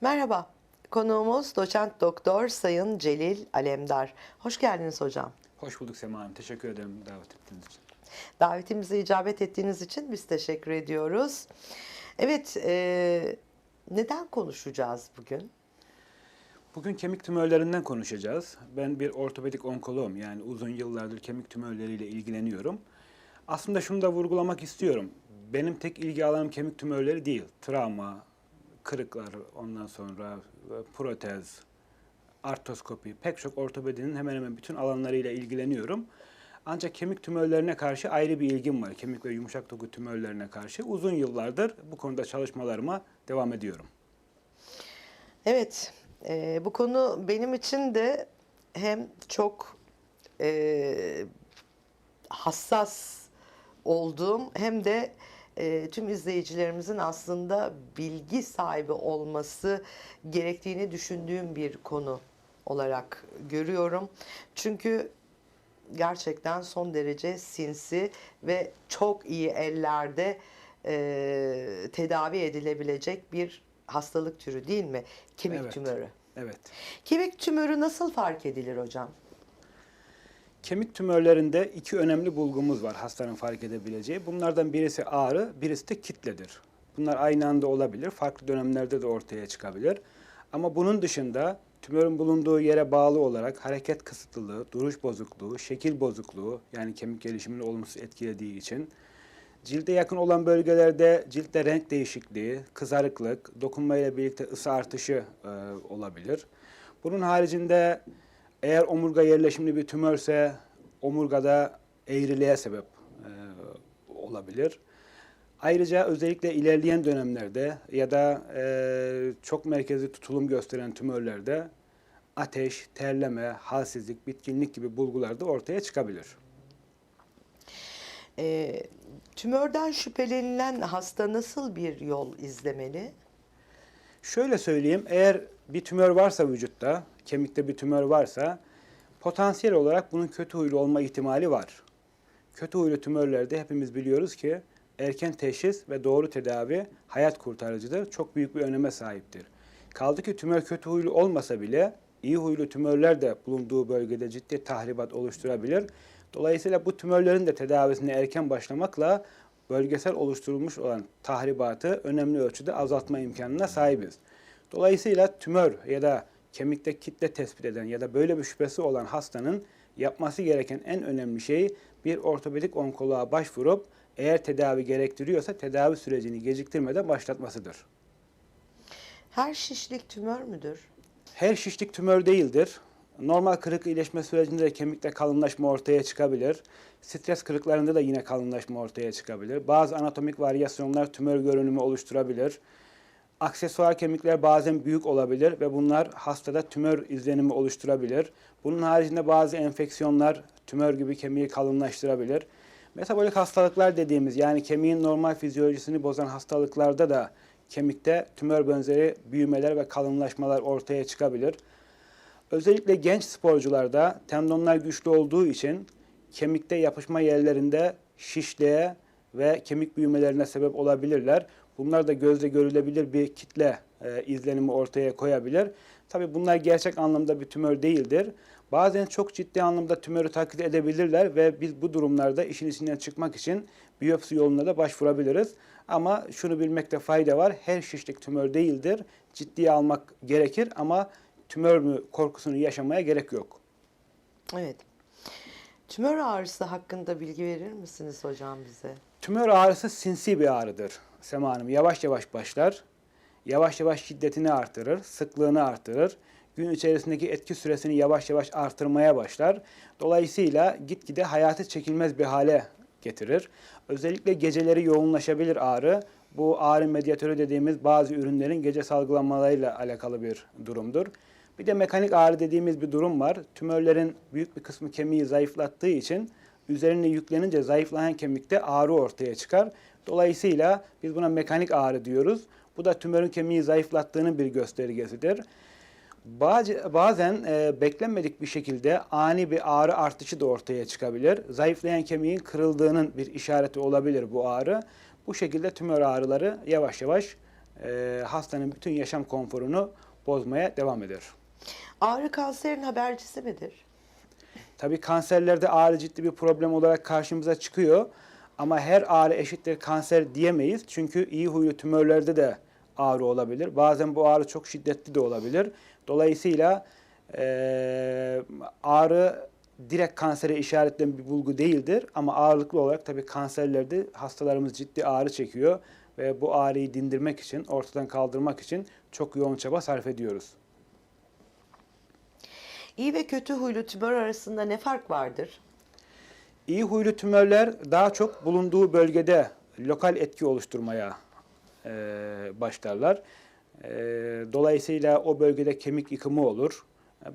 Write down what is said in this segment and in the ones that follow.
Merhaba. Konuğumuz doçent doktor Sayın Celil Alemdar. Hoş geldiniz hocam. Hoş bulduk Sema Hanım. Teşekkür ederim davet ettiğiniz için. Davetimize icabet ettiğiniz için biz teşekkür ediyoruz. Evet, e, neden konuşacağız bugün? Bugün kemik tümörlerinden konuşacağız. Ben bir ortopedik onkoloğum yani uzun yıllardır kemik tümörleriyle ilgileniyorum. Aslında şunu da vurgulamak istiyorum. Benim tek ilgi alanım kemik tümörleri değil. Travma, kırıklar, ondan sonra e, protez, artroskopi, pek çok ortopedinin hemen hemen bütün alanlarıyla ilgileniyorum. Ancak kemik tümörlerine karşı ayrı bir ilgim var. Kemik ve yumuşak doku tümörlerine karşı uzun yıllardır bu konuda çalışmalarıma devam ediyorum. Evet, e, bu konu benim için de hem çok e, hassas olduğum hem de e, tüm izleyicilerimizin aslında bilgi sahibi olması gerektiğini düşündüğüm bir konu olarak görüyorum. Çünkü gerçekten son derece sinsi ve çok iyi ellerde e, tedavi edilebilecek bir hastalık türü değil mi? Kemik Evet. tümörü. Evet. Kemik tümörü nasıl fark edilir hocam? Kemik tümörlerinde iki önemli bulgumuz var hastanın fark edebileceği. Bunlardan birisi ağrı, birisi de kitledir. Bunlar aynı anda olabilir, farklı dönemlerde de ortaya çıkabilir. Ama bunun dışında tümörün bulunduğu yere bağlı olarak hareket kısıtlılığı, duruş bozukluğu, şekil bozukluğu yani kemik gelişimini olumsuz etkilediği için cilde yakın olan bölgelerde ciltte renk değişikliği, kızarıklık, dokunmayla birlikte ısı artışı e, olabilir. Bunun haricinde eğer omurga yerleşimli bir tümörse omurgada eğriliğe sebep e, olabilir. Ayrıca özellikle ilerleyen dönemlerde ya da e, çok merkezi tutulum gösteren tümörlerde ateş, terleme, halsizlik, bitkinlik gibi bulgular da ortaya çıkabilir. E, tümörden şüphelenilen hasta nasıl bir yol izlemeli? Şöyle söyleyeyim, eğer bir tümör varsa vücutta, kemikte bir tümör varsa potansiyel olarak bunun kötü huylu olma ihtimali var. Kötü huylu tümörlerde hepimiz biliyoruz ki erken teşhis ve doğru tedavi hayat kurtarıcıdır. Çok büyük bir öneme sahiptir. Kaldı ki tümör kötü huylu olmasa bile iyi huylu tümörler de bulunduğu bölgede ciddi tahribat oluşturabilir. Dolayısıyla bu tümörlerin de tedavisine erken başlamakla bölgesel oluşturulmuş olan tahribatı önemli ölçüde azaltma imkanına sahibiz. Dolayısıyla tümör ya da kemikte kitle tespit eden ya da böyle bir şüphesi olan hastanın yapması gereken en önemli şey bir ortopedik onkoloğa başvurup eğer tedavi gerektiriyorsa tedavi sürecini geciktirmeden başlatmasıdır. Her şişlik tümör müdür? Her şişlik tümör değildir. Normal kırık iyileşme sürecinde de kemikte kalınlaşma ortaya çıkabilir. Stres kırıklarında da yine kalınlaşma ortaya çıkabilir. Bazı anatomik varyasyonlar tümör görünümü oluşturabilir. Aksesuar kemikler bazen büyük olabilir ve bunlar hastada tümör izlenimi oluşturabilir. Bunun haricinde bazı enfeksiyonlar tümör gibi kemiği kalınlaştırabilir. Metabolik hastalıklar dediğimiz yani kemiğin normal fizyolojisini bozan hastalıklarda da kemikte tümör benzeri büyümeler ve kalınlaşmalar ortaya çıkabilir. Özellikle genç sporcularda tendonlar güçlü olduğu için kemikte yapışma yerlerinde şişliğe ve kemik büyümelerine sebep olabilirler. Bunlar da gözle görülebilir bir kitle e, izlenimi ortaya koyabilir. Tabii bunlar gerçek anlamda bir tümör değildir. Bazen çok ciddi anlamda tümörü taklit edebilirler ve biz bu durumlarda işin içinden çıkmak için biyopsi yoluna da başvurabiliriz. Ama şunu bilmekte fayda var. Her şişlik tümör değildir. Ciddiye almak gerekir ama tümör mü korkusunu yaşamaya gerek yok. Evet. Tümör ağrısı hakkında bilgi verir misiniz hocam bize? Tümör ağrısı sinsi bir ağrıdır Sema Hanım. Yavaş yavaş başlar. Yavaş yavaş şiddetini artırır, sıklığını artırır. Gün içerisindeki etki süresini yavaş yavaş artırmaya başlar. Dolayısıyla gitgide hayatı çekilmez bir hale getirir. Özellikle geceleri yoğunlaşabilir ağrı. Bu ağrı medyatörü dediğimiz bazı ürünlerin gece salgılanmalarıyla alakalı bir durumdur. Bir de mekanik ağrı dediğimiz bir durum var. Tümörlerin büyük bir kısmı kemiği zayıflattığı için üzerine yüklenince zayıflayan kemikte ağrı ortaya çıkar. Dolayısıyla biz buna mekanik ağrı diyoruz. Bu da tümörün kemiği zayıflattığının bir göstergesidir. Bazen e, beklenmedik bir şekilde ani bir ağrı artışı da ortaya çıkabilir. Zayıflayan kemiğin kırıldığının bir işareti olabilir bu ağrı. Bu şekilde tümör ağrıları yavaş yavaş e, hastanın bütün yaşam konforunu bozmaya devam eder. Ağrı kanserin habercisi midir? Tabii kanserlerde ağrı ciddi bir problem olarak karşımıza çıkıyor. Ama her ağrı eşittir kanser diyemeyiz. Çünkü iyi huylu tümörlerde de ağrı olabilir. Bazen bu ağrı çok şiddetli de olabilir. Dolayısıyla eee, ağrı direkt kansere işaretlen bir bulgu değildir. Ama ağırlıklı olarak tabii kanserlerde hastalarımız ciddi ağrı çekiyor. Ve bu ağrıyı dindirmek için, ortadan kaldırmak için çok yoğun çaba sarf ediyoruz. İyi ve kötü huylu tümör arasında ne fark vardır? İyi huylu tümörler daha çok bulunduğu bölgede lokal etki oluşturmaya e, başlarlar. E, dolayısıyla o bölgede kemik yıkımı olur.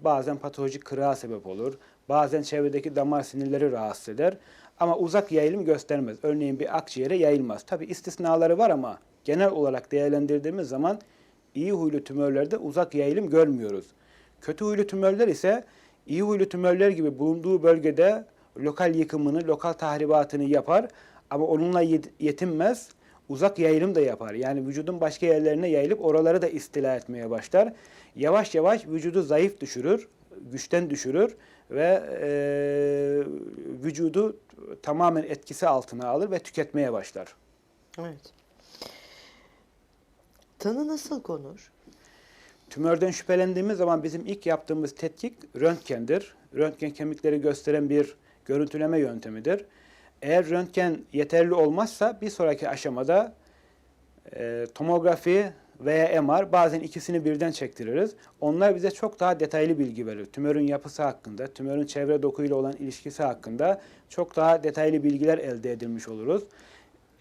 Bazen patolojik kırığa sebep olur. Bazen çevredeki damar sinirleri rahatsız eder. Ama uzak yayılım göstermez. Örneğin bir akciğere yayılmaz. Tabi istisnaları var ama genel olarak değerlendirdiğimiz zaman iyi huylu tümörlerde uzak yayılım görmüyoruz. Kötü huylu tümörler ise iyi huylu tümörler gibi bulunduğu bölgede lokal yıkımını, lokal tahribatını yapar ama onunla yet- yetinmez. Uzak yayılım da yapar. Yani vücudun başka yerlerine yayılıp oraları da istila etmeye başlar. Yavaş yavaş vücudu zayıf düşürür, güçten düşürür ve e, vücudu tamamen etkisi altına alır ve tüketmeye başlar. Evet. Tanı nasıl konur? Tümörden şüphelendiğimiz zaman bizim ilk yaptığımız tetkik röntgendir. Röntgen kemikleri gösteren bir görüntüleme yöntemidir. Eğer röntgen yeterli olmazsa bir sonraki aşamada e, tomografi veya MR bazen ikisini birden çektiririz. Onlar bize çok daha detaylı bilgi verir. Tümörün yapısı hakkında, tümörün çevre dokuyla olan ilişkisi hakkında çok daha detaylı bilgiler elde edilmiş oluruz.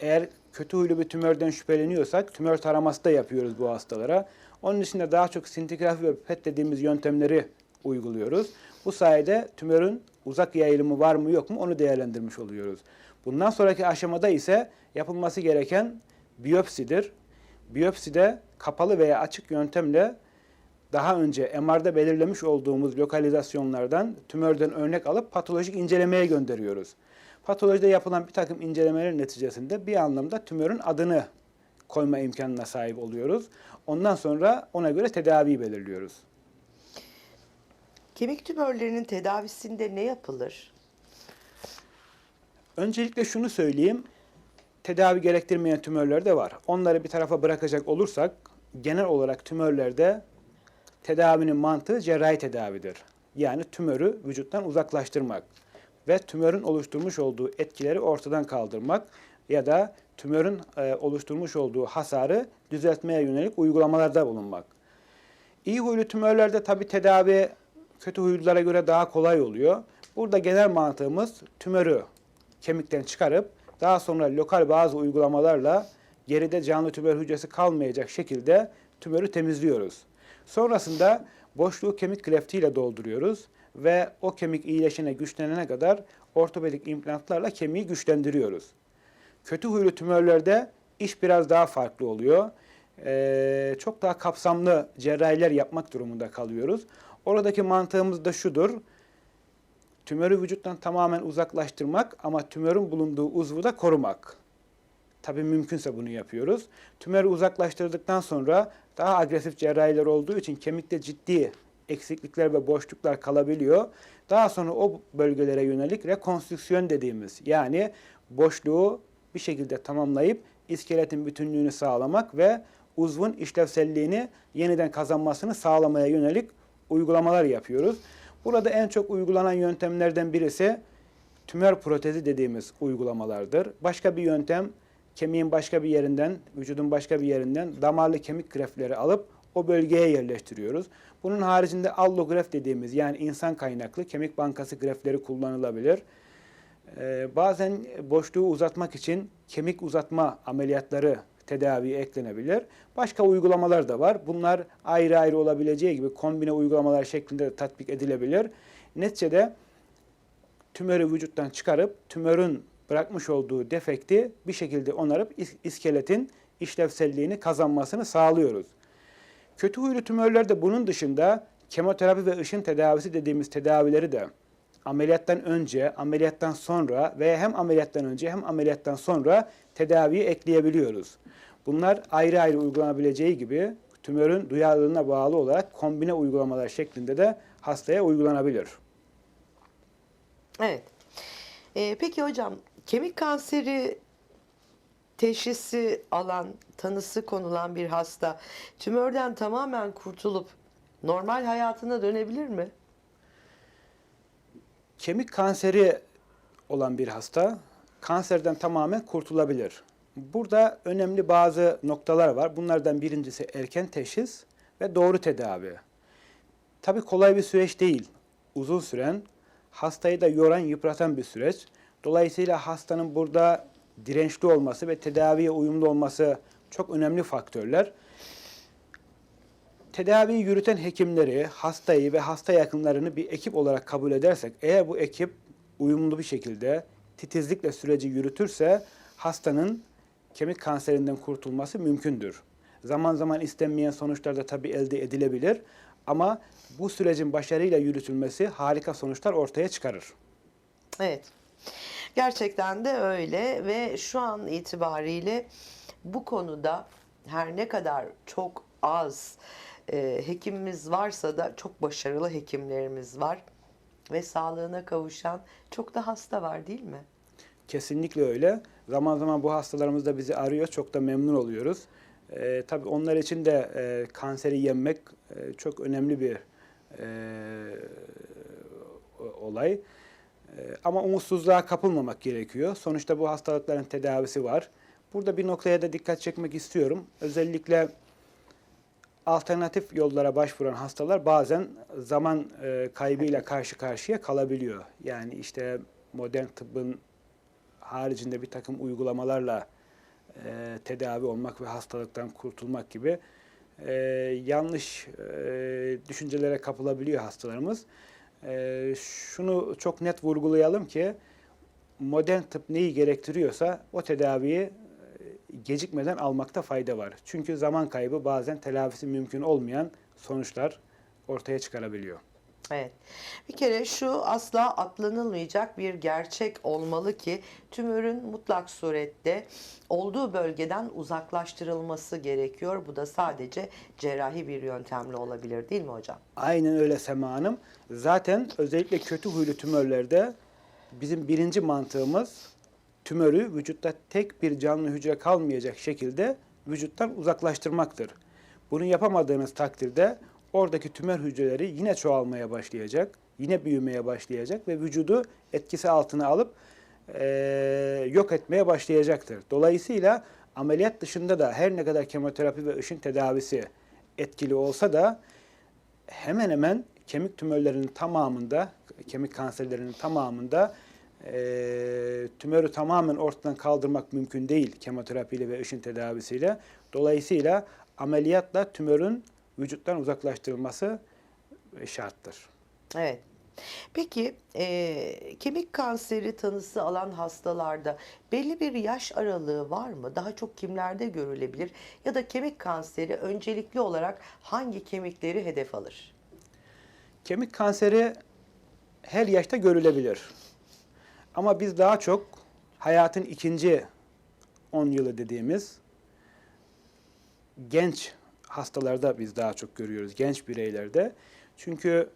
Eğer kötü huylu bir tümörden şüpheleniyorsak tümör taraması da yapıyoruz bu hastalara. Onun dışında daha çok sintigrafi ve PET dediğimiz yöntemleri uyguluyoruz. Bu sayede tümörün uzak yayılımı var mı yok mu onu değerlendirmiş oluyoruz. Bundan sonraki aşamada ise yapılması gereken biyopsidir. Biyopside kapalı veya açık yöntemle daha önce MR'da belirlemiş olduğumuz lokalizasyonlardan tümörden örnek alıp patolojik incelemeye gönderiyoruz. Patolojide yapılan bir takım incelemeler neticesinde bir anlamda tümörün adını koyma imkanına sahip oluyoruz. Ondan sonra ona göre tedavi belirliyoruz. Kemik tümörlerinin tedavisinde ne yapılır? Öncelikle şunu söyleyeyim. Tedavi gerektirmeyen tümörler de var. Onları bir tarafa bırakacak olursak genel olarak tümörlerde tedavinin mantığı cerrahi tedavidir. Yani tümörü vücuttan uzaklaştırmak ve tümörün oluşturmuş olduğu etkileri ortadan kaldırmak ya da tümörün e, oluşturmuş olduğu hasarı düzeltmeye yönelik uygulamalarda bulunmak. İyi huylu tümörlerde tabi tedavi kötü huylulara göre daha kolay oluyor. Burada genel mantığımız tümörü kemikten çıkarıp daha sonra lokal bazı uygulamalarla geride canlı tümör hücresi kalmayacak şekilde tümörü temizliyoruz. Sonrasında boşluğu kemik greftiyle dolduruyoruz ve o kemik iyileşene, güçlenene kadar ortopedik implantlarla kemiği güçlendiriyoruz. Kötü huylu tümörlerde iş biraz daha farklı oluyor. Ee, çok daha kapsamlı cerrahiler yapmak durumunda kalıyoruz. Oradaki mantığımız da şudur. Tümörü vücuttan tamamen uzaklaştırmak ama tümörün bulunduğu uzvu da korumak. Tabii mümkünse bunu yapıyoruz. Tümörü uzaklaştırdıktan sonra daha agresif cerrahiler olduğu için kemikte ciddi eksiklikler ve boşluklar kalabiliyor. Daha sonra o bölgelere yönelik rekonstrüksiyon dediğimiz yani boşluğu bir şekilde tamamlayıp iskeletin bütünlüğünü sağlamak ve uzvun işlevselliğini yeniden kazanmasını sağlamaya yönelik uygulamalar yapıyoruz. Burada en çok uygulanan yöntemlerden birisi tümör protezi dediğimiz uygulamalardır. Başka bir yöntem kemiğin başka bir yerinden, vücudun başka bir yerinden damarlı kemik grefleri alıp o bölgeye yerleştiriyoruz. Bunun haricinde allograf dediğimiz yani insan kaynaklı kemik bankası grefleri kullanılabilir. Ee, bazen boşluğu uzatmak için kemik uzatma ameliyatları tedaviye eklenebilir. Başka uygulamalar da var. Bunlar ayrı ayrı olabileceği gibi kombine uygulamalar şeklinde de tatbik edilebilir. Neticede tümörü vücuttan çıkarıp tümörün bırakmış olduğu defekti bir şekilde onarıp is- iskeletin işlevselliğini kazanmasını sağlıyoruz. Kötü huylu tümörlerde bunun dışında kemoterapi ve ışın tedavisi dediğimiz tedavileri de ameliyattan önce, ameliyattan sonra veya hem ameliyattan önce hem ameliyattan sonra tedaviye ekleyebiliyoruz. Bunlar ayrı ayrı uygulanabileceği gibi tümörün duyarlılığına bağlı olarak kombine uygulamalar şeklinde de hastaya uygulanabilir. Evet. Ee, peki hocam kemik kanseri teşhisi alan, tanısı konulan bir hasta tümörden tamamen kurtulup normal hayatına dönebilir mi? Kemik kanseri olan bir hasta kanserden tamamen kurtulabilir. Burada önemli bazı noktalar var. Bunlardan birincisi erken teşhis ve doğru tedavi. Tabii kolay bir süreç değil. Uzun süren, hastayı da yoran, yıpratan bir süreç. Dolayısıyla hastanın burada dirençli olması ve tedaviye uyumlu olması çok önemli faktörler. Tedaviyi yürüten hekimleri, hastayı ve hasta yakınlarını bir ekip olarak kabul edersek, eğer bu ekip uyumlu bir şekilde titizlikle süreci yürütürse hastanın kemik kanserinden kurtulması mümkündür. Zaman zaman istenmeyen sonuçlar da tabii elde edilebilir ama bu sürecin başarıyla yürütülmesi harika sonuçlar ortaya çıkarır. Evet. Gerçekten de öyle ve şu an itibariyle bu konuda her ne kadar çok az e, hekimimiz varsa da çok başarılı hekimlerimiz var ve sağlığına kavuşan çok da hasta var değil mi? Kesinlikle öyle. Zaman zaman bu hastalarımız da bizi arıyor. Çok da memnun oluyoruz. Ee, tabii onlar için de e, kanseri yenmek e, çok önemli bir e, olay. E, ama umutsuzluğa kapılmamak gerekiyor. Sonuçta bu hastalıkların tedavisi var. Burada bir noktaya da dikkat çekmek istiyorum. Özellikle alternatif yollara başvuran hastalar bazen zaman e, kaybıyla karşı karşıya kalabiliyor. Yani işte modern tıbbın haricinde bir takım uygulamalarla e, tedavi olmak ve hastalıktan kurtulmak gibi e, yanlış e, düşüncelere kapılabiliyor hastalarımız. E, şunu çok net vurgulayalım ki modern tıp neyi gerektiriyorsa o tedaviyi gecikmeden almakta fayda var. Çünkü zaman kaybı bazen telafisi mümkün olmayan sonuçlar ortaya çıkarabiliyor. Evet. Bir kere şu asla atlanılmayacak bir gerçek olmalı ki tümörün mutlak surette olduğu bölgeden uzaklaştırılması gerekiyor. Bu da sadece cerrahi bir yöntemle olabilir değil mi hocam? Aynen öyle Sema Hanım. Zaten özellikle kötü huylu tümörlerde bizim birinci mantığımız tümörü vücutta tek bir canlı hücre kalmayacak şekilde vücuttan uzaklaştırmaktır. Bunu yapamadığınız takdirde oradaki tümör hücreleri yine çoğalmaya başlayacak, yine büyümeye başlayacak ve vücudu etkisi altına alıp eee, yok etmeye başlayacaktır. Dolayısıyla ameliyat dışında da her ne kadar kemoterapi ve ışın tedavisi etkili olsa da hemen hemen kemik tümörlerinin tamamında, kemik kanserlerinin tamamında eee tümörü tamamen ortadan kaldırmak mümkün değil kemoterapiyle ve ışın tedavisiyle. Dolayısıyla ameliyatla tümörün vücuttan uzaklaştırılması şarttır. Evet. Peki eee, kemik kanseri tanısı alan hastalarda belli bir yaş aralığı var mı? Daha çok kimlerde görülebilir? Ya da kemik kanseri öncelikli olarak hangi kemikleri hedef alır? Kemik kanseri her yaşta görülebilir. Ama biz daha çok hayatın ikinci 10 yılı dediğimiz genç hastalarda biz daha çok görüyoruz, genç bireylerde. Çünkü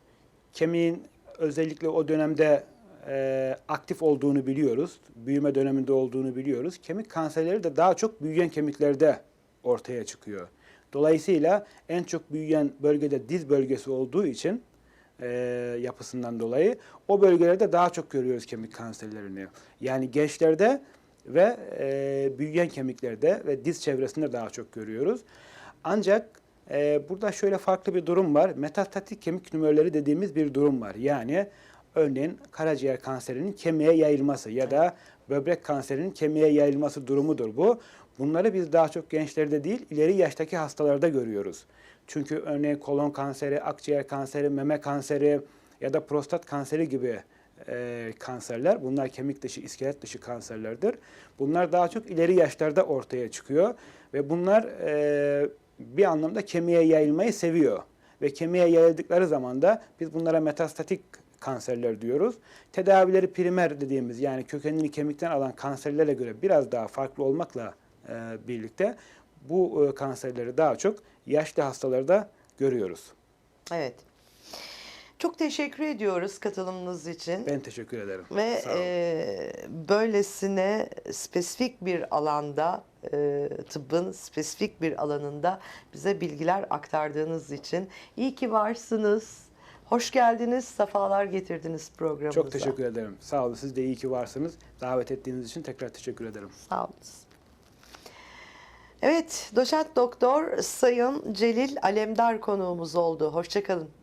kemiğin özellikle o dönemde e, aktif olduğunu biliyoruz, büyüme döneminde olduğunu biliyoruz. Kemik kanserleri de daha çok büyüyen kemiklerde ortaya çıkıyor. Dolayısıyla en çok büyüyen bölgede diz bölgesi olduğu için e, yapısından dolayı o bölgelerde daha çok görüyoruz kemik kanserlerini. Yani gençlerde ve e, büyüyen kemiklerde ve diz çevresinde daha çok görüyoruz. Ancak e, burada şöyle farklı bir durum var. Metastatik kemik tümörleri dediğimiz bir durum var. Yani örneğin karaciğer kanserinin kemiğe yayılması ya da böbrek kanserinin kemiğe yayılması durumudur bu. Bunları biz daha çok gençlerde değil, ileri yaştaki hastalarda görüyoruz. Çünkü örneğin kolon kanseri, akciğer kanseri, meme kanseri ya da prostat kanseri gibi e, kanserler, bunlar kemik dışı, iskelet dışı kanserlerdir. Bunlar daha çok ileri yaşlarda ortaya çıkıyor ve bunlar e, bir anlamda kemiğe yayılmayı seviyor. Ve kemiğe yayıldıkları zaman da biz bunlara metastatik kanserler diyoruz. Tedavileri primer dediğimiz yani kökenini kemikten alan kanserlere göre biraz daha farklı olmakla e, birlikte bu e, kanserleri daha çok yaşlı hastalarda görüyoruz. Evet. Çok teşekkür ediyoruz katılımınız için. Ben teşekkür ederim. Ve e, böylesine spesifik bir alanda, e, tıbbın spesifik bir alanında bize bilgiler aktardığınız için iyi ki varsınız. Hoş geldiniz, sefalar getirdiniz programımıza. Çok teşekkür ederim. Sağ olun. Siz de iyi ki varsınız. Davet ettiğiniz için tekrar teşekkür ederim. Sağ olun. Evet, doçent doktor Sayın Celil Alemdar konuğumuz oldu. Hoşçakalın.